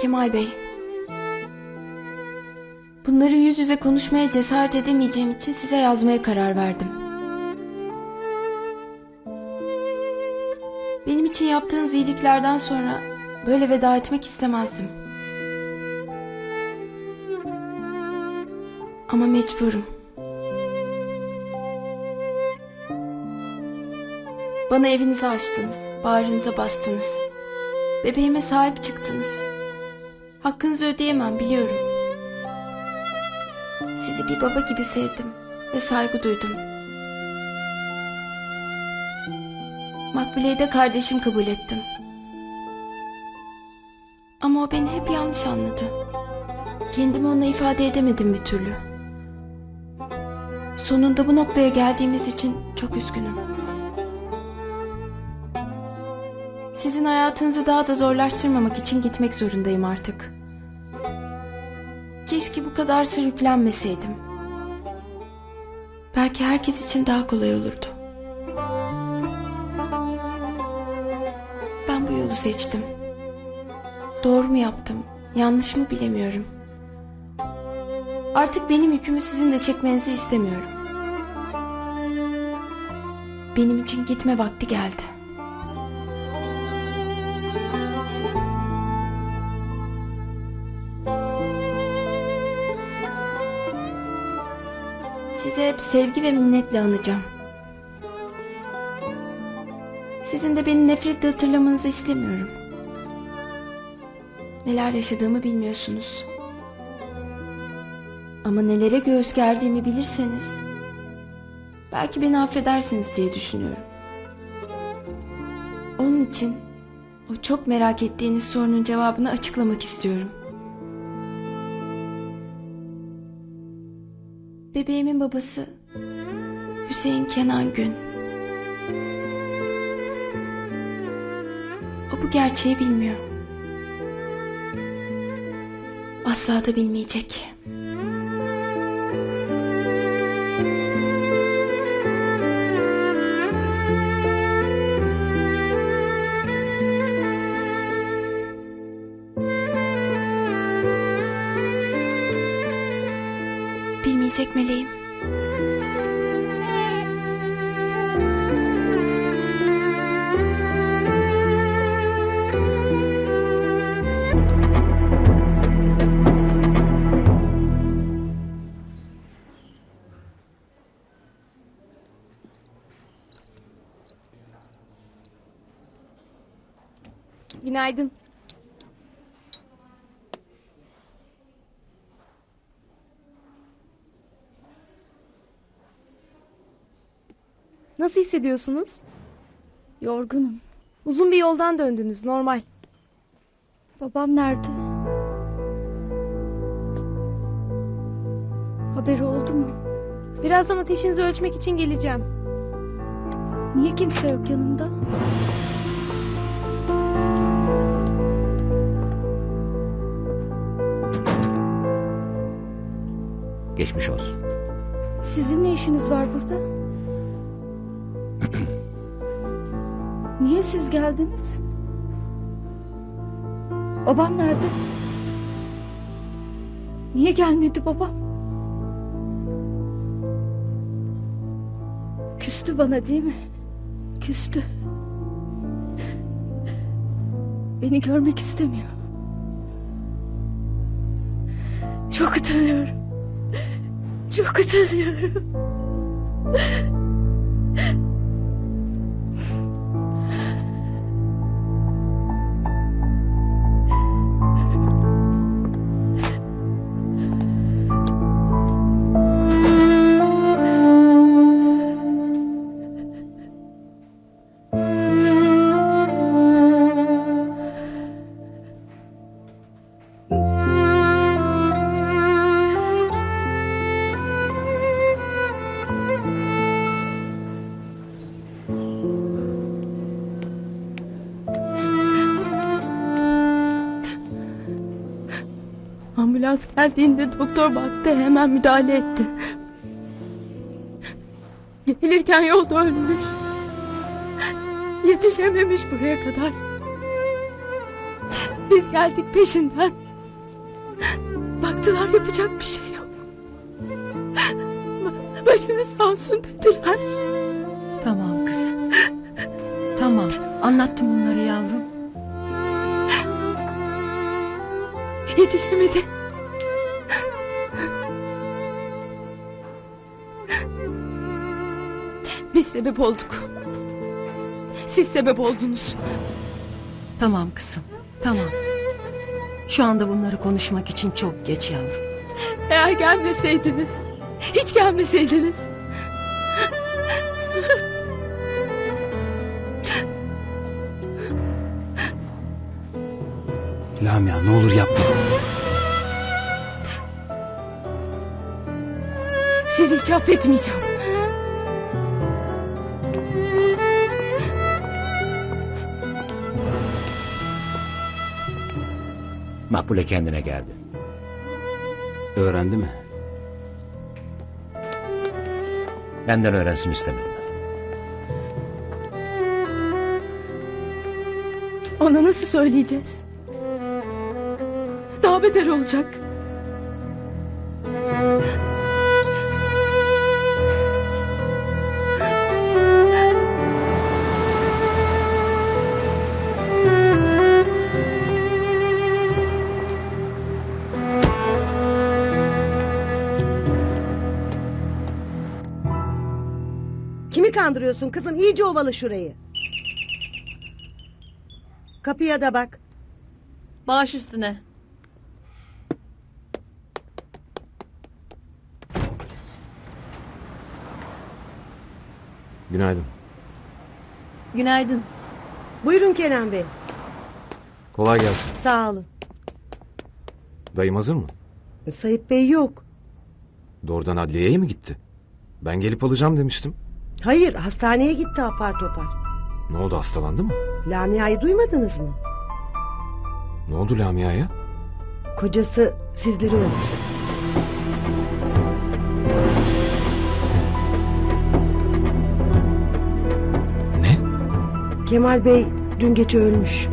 Kemal Bey. Bunları yüz yüze konuşmaya cesaret edemeyeceğim için size yazmaya karar verdim. Benim için yaptığınız iyiliklerden sonra böyle veda etmek istemezdim. Ama mecburum. Bana evinizi açtınız, bağrınıza bastınız. Bebeğime sahip çıktınız. Hakkınızı ödeyemem biliyorum. Sizi bir baba gibi sevdim ve saygı duydum. Makbule'yi de kardeşim kabul ettim. Ama o beni hep yanlış anladı. Kendimi ona ifade edemedim bir türlü. Sonunda bu noktaya geldiğimiz için çok üzgünüm. Sizin hayatınızı daha da zorlaştırmamak için gitmek zorundayım artık. Keşke bu kadar sürüklenmeseydim. Belki herkes için daha kolay olurdu. Ben bu yolu seçtim. Doğru mu yaptım, yanlış mı bilemiyorum. Artık benim yükümü sizin de çekmenizi istemiyorum. Benim için gitme vakti geldi. Size hep sevgi ve minnetle anacağım. Sizin de beni nefretle hatırlamanızı istemiyorum. Neler yaşadığımı bilmiyorsunuz. Ama nelere göğüs gerdiğimi bilirseniz... ...belki beni affedersiniz diye düşünüyorum. Onun için... ...o çok merak ettiğiniz sorunun cevabını açıklamak istiyorum. Bebeğimin babası... ...Hüseyin Kenan Gün. O bu gerçeği bilmiyor. Asla da bilmeyecek. Meleğim. Günaydın. Nasıl hissediyorsunuz? Yorgunum. Uzun bir yoldan döndünüz, normal. Babam nerede? Haberi oldu mu? Birazdan ateşinizi ölçmek için geleceğim. Niye kimse yok yanımda? Geçmiş olsun. Sizin ne işiniz var burada? Niye siz geldiniz? Babam nerede? Niye gelmedi babam? Küstü bana değil mi? Küstü. Beni görmek istemiyor. Çok utanıyorum. Çok utanıyorum. Ambulans geldiğinde doktor baktı hemen müdahale etti. Gelirken yolda ölmüş. Yetişememiş buraya kadar. Biz geldik peşinden. Baktılar yapacak bir şey yok. Ba- Başını sağ olsun dediler. Tamam kız. Tamam. Anlattım bunları yavrum. Yetişemedi. Sebep olduk. Siz sebep oldunuz. Tamam kızım. Tamam. Şu anda bunları konuşmak için çok geç yavrum. Eğer gelmeseydiniz. Hiç gelmeseydiniz. Lamia ne olur yapma. Sizi hiç affetmeyeceğim. Makbule kendine geldi. Öğrendi mi? Benden öğrensin istemedim. Ona nasıl söyleyeceğiz? Daha beter olacak. Kimi kandırıyorsun kızım? İyice ovalı şurayı. Kapıya da bak. Baş üstüne. Günaydın. Günaydın. Buyurun Kenan Bey. Kolay gelsin. Sağ olun. Dayım hazır mı? Sayıp Bey yok. Doğrudan adliyeye mi gitti? Ben gelip alacağım demiştim. Hayır hastaneye gitti apar topar. Ne oldu hastalandı mı? Lamia'yı duymadınız mı? Ne oldu Lamia'ya? Kocası sizleri ölmüş. Ne? Kemal Bey dün gece ölmüş.